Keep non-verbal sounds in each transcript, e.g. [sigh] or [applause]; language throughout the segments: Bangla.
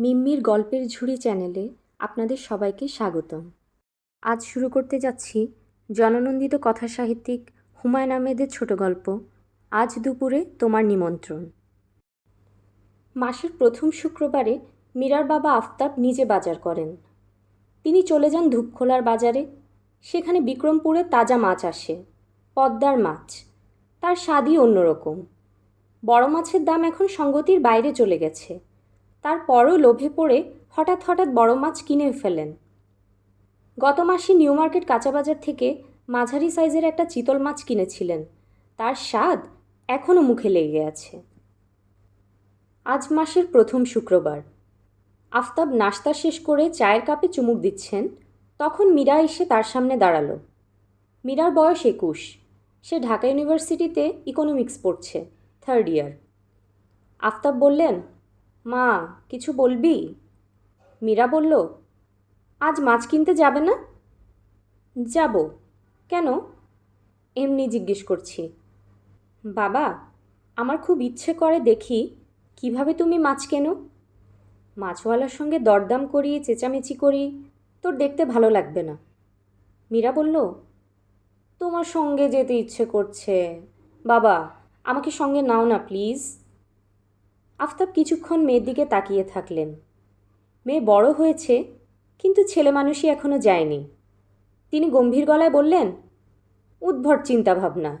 মিম্মির গল্পের ঝুড়ি চ্যানেলে আপনাদের সবাইকে স্বাগতম। আজ শুরু করতে যাচ্ছি জননন্দিত কথা সাহিত্যিক হুমায়ুন আহমেদের ছোট গল্প, আজ দুপুরে তোমার নিমন্ত্রণ। মাসের প্রথম শুক্রবারে মীরার বাবা আফতাব নিজে বাজার করেন। তিনি চলে যান ধূপখোলার বাজারে। সেখানে বিক্রমপুরে তাজা মাছ আসে, পদ্মার মাছ। তার স্বাদই অন্যরকম। বড় মাছের দাম এখন সঙ্গতির বাইরে চলে গেছে। তারপরও লোভে পড়ে হঠাৎ হঠাৎ বড় মাছ কিনে ফেলেন। গত মাসে নিউ মার্কেট কাঁচাবাজার থেকে মাঝারি সাইজের একটা চিতল মাছ কিনেছিলেন। তার স্বাদ এখনও মুখে লেগে আছে। আজ মাসের প্রথম শুক্রবার। আফতাব নাস্তা শেষ করে চায়ের কাপে চুমুক দিচ্ছেন, তখন মীরা এসে তার সামনে দাঁড়াল। মীরার বয়স একুশ। সে ঢাকা ইউনিভার্সিটিতে ইকোনমিক্স পড়ছে থার্ড ইয়ার আফতাব বললেন মা, কিছু বলবি? মীরা বলল, আজ মাছ কিনতে যাবে না? যাব। কেন? এমনি জিজ্ঞেস করছি। বাবা, আমার খুব ইচ্ছে করে দেখি কীভাবে তুমি মাছ কেনো। মাছওয়ালার সঙ্গে দরদাম করি, চেঁচামেচি করি, তোর দেখতে ভালো লাগবে না। মীরা বলল, তোমার সঙ্গে যেতে ইচ্ছে করছে। বাবা, আমাকে সঙ্গে নাও না, প্লিজ। আফতাব কিছুক্ষণ মেয়ের দিকে তাকিয়ে থাকলেন। মেয়ে বড় হয়েছে, কিন্তু ছেলে মানুষই এখনও যায়নি। তিনি গম্ভীর গলায় বললেন, উদ্ভট চিন্তাভাবনা।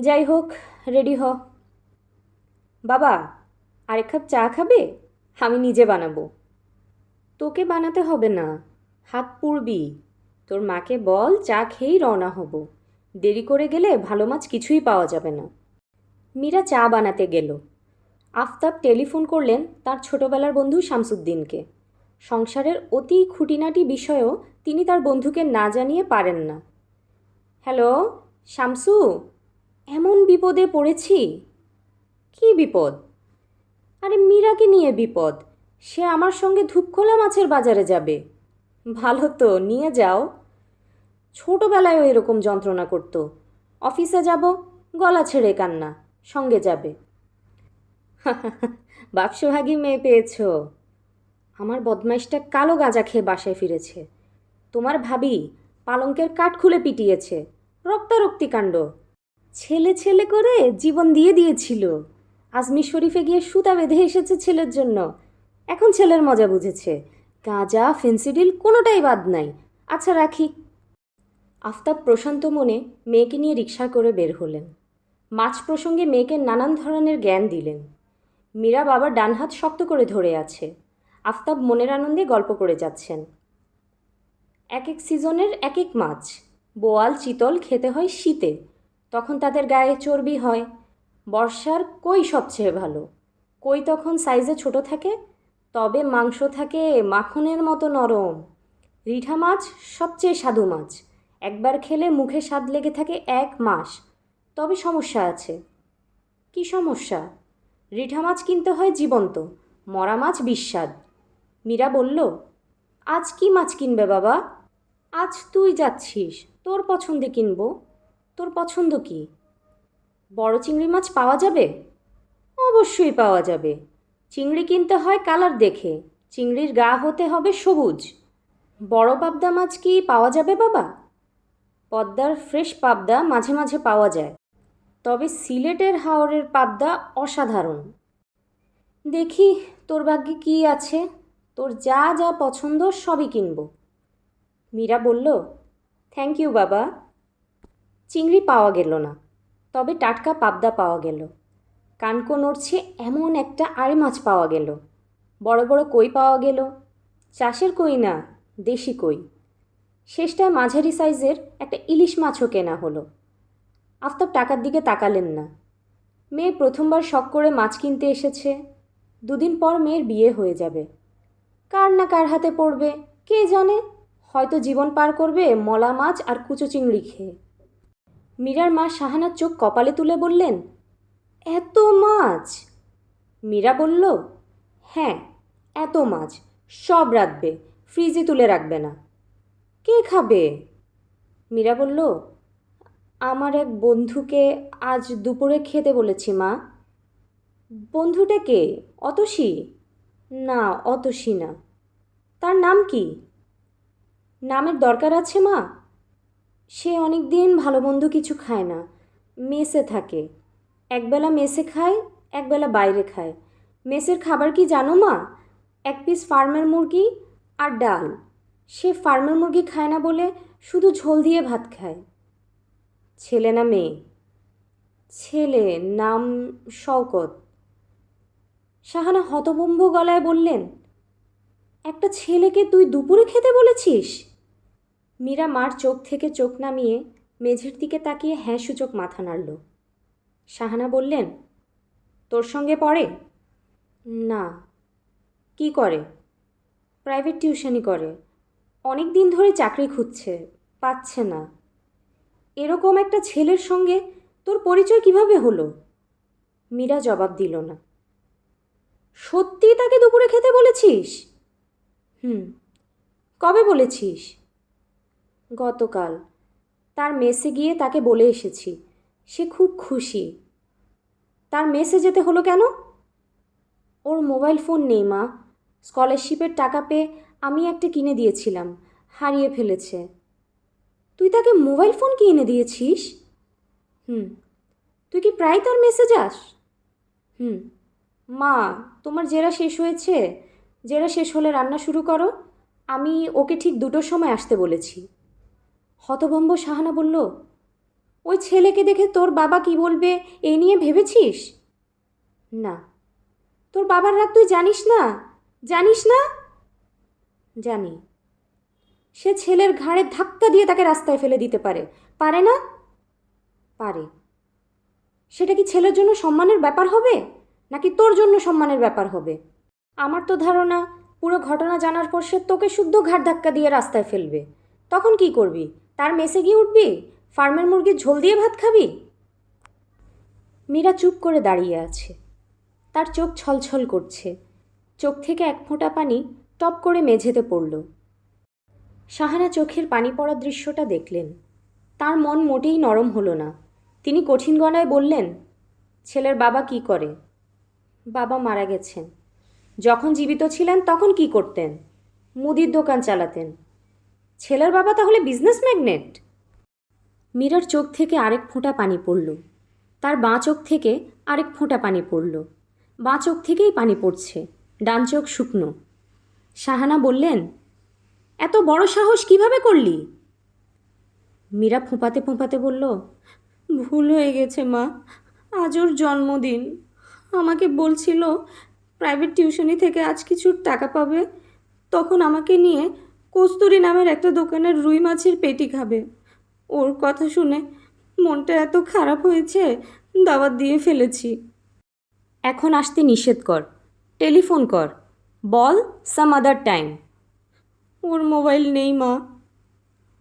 যাই হোক, রেডি হ। বাবা, আরেক কাপ চা খাবে? আমি নিজে বানাবো। তোকে বানাতে হবে না, হাত পুড়বি। তোর মাকে বল, চা খেয়েই রওনা হব। দেরি করে গেলে ভালো মাছ কিছুই পাওয়া যাবে না। মীরা চা বানাতে গেল। আফতাব টেলিফোন করলেন তার ছোটবেলার বন্ধু শামসুদ্দিনকে। সংসারের অতি খুঁটিনাটি বিষয়েও তিনি তার বন্ধুকে না জানিয়ে পারেন না। হ্যালো, শামসু, এমন বিপদে পড়েছি? কি বিপদ? আরে মীরাকে নিয়ে বিপদ। সে আমার সঙ্গে ধূপখোলা মাছের বাজারে যাবে। ভালো তো, নিয়ে যাও। ছোটোবেলায়ও এরকম যন্ত্রণা করত। অফিসে যাব, গলা ছেড়ে কান্না, সঙ্গে যাবে। [laughs] বাপসভাগী মেয়ে পেয়েছ। আমার বদমাইশটা কালো গাঁজা খেয়ে বাসায় ফিরেছে। তোমার ভাবি পালঙ্কের কাঠ খুলে পিটিয়েছে। রক্তারক্তি কাণ্ড। ছেলে ছেলে করে জীবন দিয়ে দিয়েছিল। আজমি শরীফে গিয়ে সুতা বেঁধে এসেছে ছেলের জন্য। এখন ছেলের মজা বুঝেছে। গাঁজা, ফেন্সিডিল কোনোটাই বাদ নাই। আচ্ছা রাখি। আফতাব প্রশান্ত মনে মেয়েকে নিয়ে রিক্সা করে বের হলেন। মাছ প্রসঙ্গে মেয়েকে নানান ধরনের জ্ঞান দিলেন। মীরা বাবার ডান হাত শক্ত করে ধরে আছে। আফতাব মনের আনন্দে গল্প করে যাচ্ছেন। এক এক সিজনের এক এক মাছ। বোয়াল চিতল খেতে হয় শীতে। তখন তাদের গায়ে চর্বি হয়। বর্ষার কই সবচেয়ে ভালো? কই তখন সাইজে ছোট থাকে? তবে মাংস থাকে মাখনের মতো নরম। রিঠা মাছ সবচেয়ে স্বাদু মাছ। একবার খেলে মুখে স্বাদ লেগে থাকে এক মাস। তবে সমস্যা আছে। কি সমস্যা? রিঠা মাছ কিনতে হয় জীবন্ত, মরা মাছ বিস্বাদ। মীরা বলল, আজ কি মাছ কিনবে বাবা? আজ তুই যাচ্ছিস, তোর পছন্দে কিনবো। তোর পছন্দ কি? বড় চিংড়ি মাছ পাওয়া যাবে? অবশ্যই পাওয়া যাবে। চিংড়ি কিনতে হয় কালার দেখে, চিংড়ির গা হতে হবে সবুজ। বড় পাবদা মাছ কি পাওয়া যাবে বাবা? পদ্মার ফ্রেশ পাবদা মাঝে মাঝে পাওয়া যায়। তবে সিলেটের হাওরের পাবদা অসাধারণ। দেখি তোর ভাগ্যে কী আছে? তোর যা যা পছন্দ সবই কিনব। মীরা বলল থ্যাংক ইউ বাবা। চিংড়ি পাওয়া গেল না, তবে টাটকা পাবদা পাওয়া গেল। কানকো নড়ছে এমন একটা আড়ে মাছ পাওয়া গেল। বড় বড় কই পাওয়া গেল। চাষের কই না, দেশি কই। শেষটায় মাঝারি সাইজের একটা ইলিশ মাছও কেনা হলো। আফতাব টাকার দিকে তাকালেন না। মেয়ে প্রথমবার শখ করে মাছ কিনতে এসেছে। দুদিন পর মেয়ের বিয়ে হয়ে যাবে। কার না কার হাতে পড়বে, কে জানে? হয়তো জীবন পার করবে মলা মাছ আর কুচো চিংড়ি খেয়ে। মীরার মা শাহানার চোখ কপালে তুলে বললেন, এত মাছ? মীরা বলল হ্যাঁ এত মাছ, সব রাখবে, ফ্রিজে তুলে রাখবে না। কে খাবে? মীরা বলল আমার এক বন্ধুকে আজ দুপুরে খেতে বলেছি, মা। বন্ধুটা কে? অতসী? না অতসী না। তার নাম কি? নামের দরকার আছে, মা? সে অনেক দিন ভালো মন্দ কিছু খায় না। মেসে থাকে। একবেলা মেসে খায়, একবেলা বাইরে খায়। মেসের খাবার কি জানো, মা? এক পিস ফার্মের মুরগি আর ডাল। সে ফার্মের মুরগি খায় না বলে শুধু ঝোল দিয়ে ভাত খায়। ছেলে না মেয়ে? ছেলে নাম শওকত। শাহানা হতভম্ব গলায় বললেন, একটা ছেলেকে তুই দুপুরে খেতে বলেছিস? মীরা মার চোখ থেকে চোখ নামিয়ে মেঝের দিকে তাকিয়ে হ্যাঁ সূচক মাথা নাড়ল। শাহানা বললেন, তোর সঙ্গে পড়ে? না। কি করে? প্রাইভেট টিউশনই করে। অনেক দিন ধরে চাকরি খুঁজছে, পাচ্ছে না। এরকম একটা ছেলের সঙ্গে তোর পরিচয় কীভাবে হলো? মীরা জবাব দিল না। সত্যি তাকে দুপুরে খেতে বলেছিস? হুম, কবে বলেছিস? গতকাল। তার মেসে গিয়ে তাকে বলে এসেছি। সে খুব খুশি। তার মেসে যেতে হলো কেন? ওর মোবাইল ফোন নেই, মা। স্কলারশিপের টাকা পেয়ে আমি একটা কিনে দিয়েছিলাম। হারিয়ে ফেলেছে। তুই তাকে মোবাইল ফোন কি এনে দিয়েছিস? হুম, তুই কি প্রায় তার মেসেজ আস? হুম, মা, তোমার জেরা শেষ হয়েছে? জেরা শেষ হলে রান্না শুরু করো। আমি ওকে ঠিক দুটোর সময় আসতে বলেছি। হতভম্ব সাহানা বলল, ওই ছেলেকে দেখে তোর বাবা কি বলবে এই নিয়ে ভেবেছিস? না। তোর বাবার রাগ তুই জানিস না? জানিস না? জানি। সে ছেলের ঘাড়ে ধাক্কা দিয়ে তাকে রাস্তায় ফেলে দিতে পারে। পারে না? পারে। সেটা কি ছেলের জন্য সম্মানের ব্যাপার হবে? নাকি তোর জন্য সম্মানের ব্যাপার হবে? আমার তো ধারণা, পুরো ঘটনা জানার পর সে তোকে শুদ্ধ ঘাট ধাক্কা দিয়ে রাস্তায় ফেলবে। তখন কি করবি? তার মেসে গিয়ে উঠবি? ফার্মের মুরগির ঝোল দিয়ে ভাত খাবি? মীরা চুপ করে দাঁড়িয়ে আছে। তার চোখ ছলছল করছে। চোখ থেকে এক ফোঁটা পানি টপ করে মেঝেতে পড়ল। শাহানা চোখের পানি পড়া দৃশ্যটা দেখলেন। তার মন মোটেই নরম হলো না। তিনি কঠিন গলায় বললেন, ছেলের বাবা কি করে? বাবা মারা গেছেন। যখন জীবিত ছিলেন তখন কি করতেন? মুদির দোকান চালাতেন। ছেলের বাবা তাহলে বিজনেস ম্যাগনেট মীরার চোখ থেকে আরেক ফোঁটা পানি পড়ল। তার বাঁ চোখ থেকে আরেক ফোঁটা পানি পড়ল। বাঁ চোখ থেকেই পানি পড়ছে। ডান চোখ শুকনো। শাহানা বললেন এত বড় সাহস কীভাবে করলি? মীরা ফোঁপাতে ফোঁপাতে বলল, ভুল হয়ে গেছে মা, আজ ওর জন্মদিন। আমাকে বলছিল, প্রাইভেট টিউশনি থেকে আজ কিছু টাকা পাবে। তখন আমাকে নিয়ে কস্তুরি নামের একটা দোকানের রুই মাছের পেটি খাবে। ওর কথা শুনে মনটা এত খারাপ হয়েছে, দাওয়াত দিয়ে ফেলেছি। এখন আসতে নিষেধ কর, টেলিফোন কর। বল সাম আদার টাইম। ওর মোবাইল নেই, মা।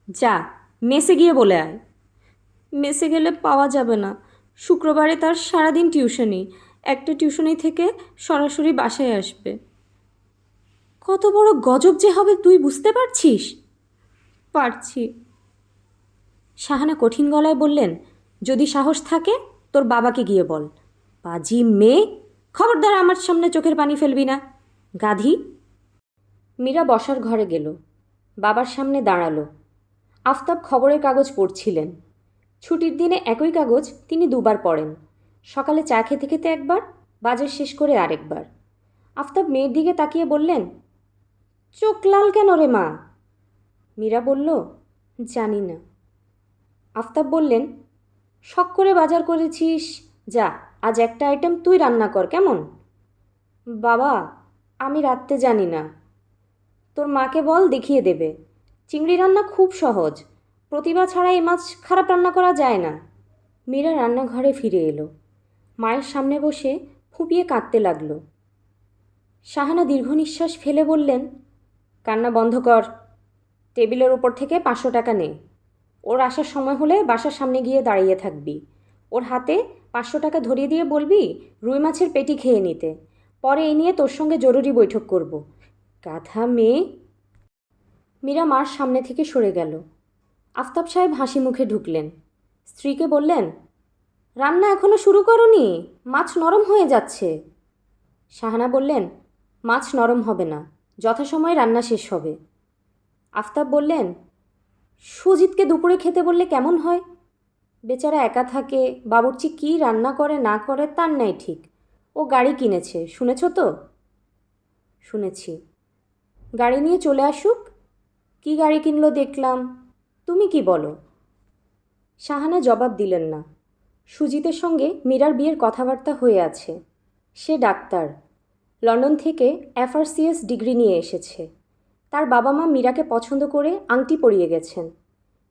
যা, মেসে গিয়ে বলে আয়। মেসে গেলে পাওয়া যাবে না। শুক্রবারে তার সারাদিন টিউশনি। একটা টিউশনি থেকে সরাসরি বাসায় আসবে। কত বড় গজব যে হবে, তুই বুঝতে পারছিস? পারছি। শাহানা কঠিন গলায় বললেন, যদি সাহস থাকে, তোর বাবাকে গিয়ে বল। পাজি মেয়ে, খবরদার আমার সামনে চোখের পানি ফেলবি না। গাধি মীরা বসার ঘরে গেল। বাবার সামনে দাঁড়াল। আফতাব খবরের কাগজ পড়ছিলেন। ছুটির দিনে একই কাগজ তিনি দুবার পড়েন। সকালে চা খেতে খেতে একবার, বাজার শেষ করে আরেকবার। আফতাব মেয়ের দিকে তাকিয়ে বললেন, চোখ লাল কেন রে মা? মীরা বলল, জানি না। আফতাব বললেন, শখ করে বাজার করেছিস। যা, আজ একটা আইটেম তুই রান্না কর, কেমন? বাবা, আমি রাঁধতে জানি না। তোর মাকে বল, দেখিয়ে দেবে। চিংড়ি রান্না খুব সহজ। প্রতিভা ছাড়া এই মাছ খারাপ রান্না করা যায় না। মীরা রান্নাঘরে ফিরে এলো। মায়ের সামনে বসে ফুপিয়ে কাঁদতে লাগল। শাহানা দীর্ঘ নিঃশ্বাস ফেলে বললেন, কান্না বন্ধ কর। টেবিলের ওপর থেকে পাঁচশো টাকা নে। ওর আসার সময় হলে বাসার সামনে গিয়ে দাঁড়িয়ে থাকবি। ওর হাতে পাঁচশো টাকা ধরিয়ে দিয়ে বলবি, রুই মাছের পেটি খেয়ে নিতে। পরে এই নিয়ে তোর সঙ্গে জরুরি বৈঠক করব। গাধা মেয়ে? মীরা মার সামনে থেকে সরে গেল। আফতাব সাহেব হাসি মুখে ঢুকলেন। স্ত্রীকে বললেন, রান্না এখনও শুরু করনি? মাছ নরম হয়ে যাচ্ছে। শাহানা বললেন, মাছ নরম হবে না, যথাসময়ে রান্না শেষ হবে। আফতাব বললেন, সুজিতকে দুপুরে খেতে বললে কেমন হয়? বেচারা একা থাকে, বাবুর্চি কী রান্না করে, না করে, তার নাই ঠিক। ও গাড়ি কিনেছে, শুনেছ তো? শুনেছি। গাড়ি নিয়ে চলে আসুক। কি গাড়ি কিনলো দেখলাম। তুমি কি বলো? শাহানা জবাব দিলেন না। সুজিতের সঙ্গে মীরার বিয়ের কথাবার্তা হয়ে আছে। সে ডাক্তার। লন্ডন থেকে এফআরসিএস ডিগ্রি নিয়ে এসেছে। তার বাবা মা মীরাকে পছন্দ করে আংটি পরিয়ে গেছেন।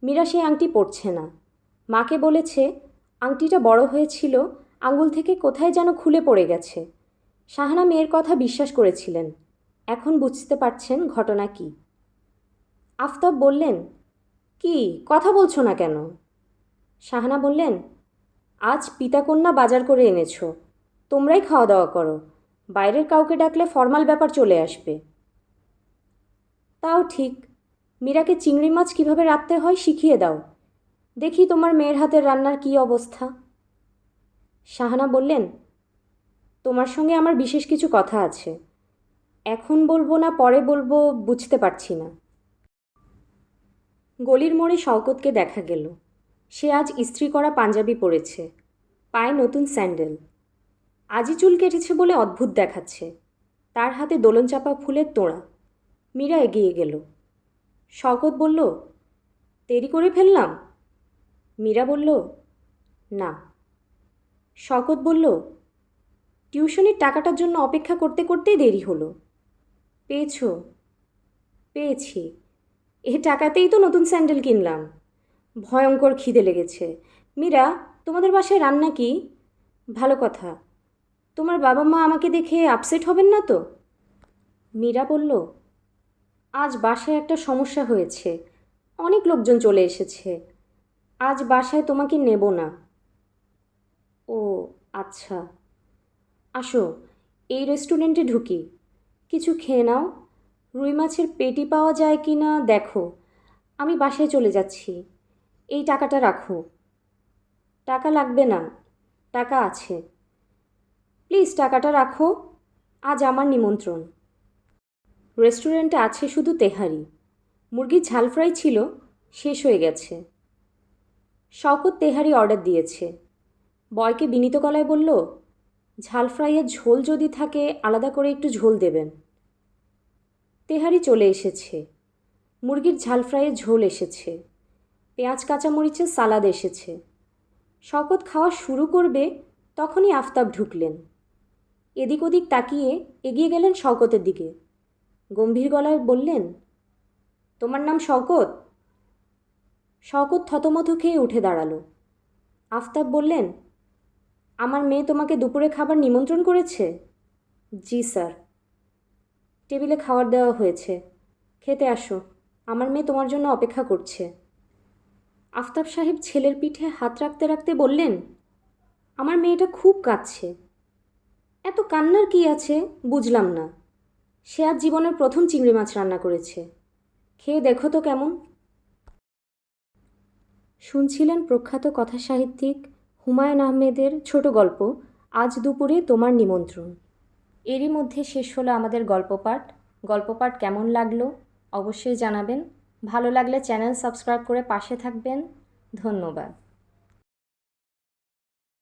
মীরা সেই আংটি পরছে না। মাকে বলেছে, আংটিটা বড় হয়েছিল, আঙুল থেকে কোথায় যেন খুলে পড়ে গেছে। শাহানা মেয়ের কথা বিশ্বাস করেছিলেন। এখন বুঝতে পারছেন ঘটনা কি। আফতাব বললেন, কি? কথা বলছো না কেন? শাহানা বললেন, আজ পিতাকন্যা বাজার করে এনেছো। তোমরাই খাওয়া দাওয়া করো। বাইরের কাউকে ডাকলে ফর্মাল ব্যাপার চলে আসবে। তাও ঠিক। মীরাকে চিংড়ি মাছ কীভাবে রাখতে হয় শিখিয়ে দাও। দেখি তোমার মেয়ের হাতের রান্নার কী অবস্থা? শাহানা বললেন, তোমার সঙ্গে আমার বিশেষ কিছু কথা আছে। এখন বলব না, পরে বলব, বুঝতে পারছি না। গলির মোড়ে শওকতকে দেখা গেল। সে আজ ইস্ত্রি করা পাঞ্জাবি পরেছে, পায়ে নতুন স্যান্ডেল। আজই চুল কেটেছে বলে অদ্ভুত দেখাচ্ছে। তার হাতে দোলন চাপা ফুলের তোড়া। মীরা এগিয়ে গেল। শওকত বলল, দেরি করে ফেললাম? মীরা বলল, না। শওকত বলল, টিউশনির টাকাটার জন্য অপেক্ষা করতে করতেই দেরি হলো। পেয়েছ? পেয়েছি। এ টাকাতেই তো নতুন স্যান্ডেল কিনলাম। ভয়ঙ্কর খিদে লেগেছে। মীরা, তোমাদের বাসায় রান্না কি? ভালো কথা। তোমার বাবা মা আমাকে দেখে আপসেট হবেন না তো? মীরা বলল, আজ বাসায় একটা সমস্যা হয়েছে। অনেক লোকজন চলে এসেছে। আজ বাসায় তোমাকে নেব না। ও আচ্ছা। আসো, এই রেস্টুরেন্টে ঢুকি। কিছু খেয়ে নাও। রুই মাছের পেটি পাওয়া যায় কি না দেখো। আমি বাসায় চলে যাচ্ছি। এই টাকাটা রাখো। টাকা লাগবে না। টাকা আছে। প্লিজ টাকাটা রাখো। আজ আমার নিমন্ত্রণ। রেস্টুরেন্টে আছে শুধু তেহারি। মুরগির ঝাল ফ্রাই ছিল, শেষ হয়ে গেছে। শওকত তেহারি অর্ডার দিয়েছে। বয়কে বিনীত গলায় বলল ঝাল ফ্রাইয়ের ঝোল যদি থাকে, আলাদা করে একটু ঝোল দেবেন। তেহারি চলে এসেছে। মুরগির ঝাল ফ্রাইয়ের ঝোল এসেছে। পেঁয়াজ, কাঁচামরিচের সালাদ এসেছে। শকত খাওয়া শুরু করবে, তখনই আফতাব ঢুকলেন। এদিক ওদিক তাকিয়ে এগিয়ে গেলেন শওকতের দিকে। গম্ভীর গলায় বললেন, তোমার নাম শওকত? শওকত থতমত খেয়ে উঠে দাঁড়াল। আফতাব বললেন আমার মেয়ে তোমাকে দুপুরে খাবার নিমন্ত্রণ করেছে? জি, স্যার। টেবিলে খাবার দেওয়া হয়েছে। খেতে আসো। আমার মেয়ে তোমার জন্য অপেক্ষা করছে। আফতাব সাহেব ছেলের পিঠে হাত রাখতে রাখতে বললেন, আমার মেয়েটা খুব কাঁদছে। এত কান্নার কি আছে বুঝলাম না। সে আজ জীবনের প্রথম চিংড়ি মাছ রান্না করেছে। খেয়ে দেখো তো কেমন? শুনছিলেন প্রখ্যাত কথা সাহিত্যিক হুমায়ুন আহমেদের ছোট গল্প, আজ দুপুরে তোমার নিমন্ত্রণ এরই মধ্যে শেষ হলো আমাদের গল্প পাঠ। গল্প পাঠ কেমন লাগল অবশ্যই জানাবেন। ভালো লাগলে চ্যানেল সাবস্ক্রাইব করে পাশে থাকবেন। ধন্যবাদ।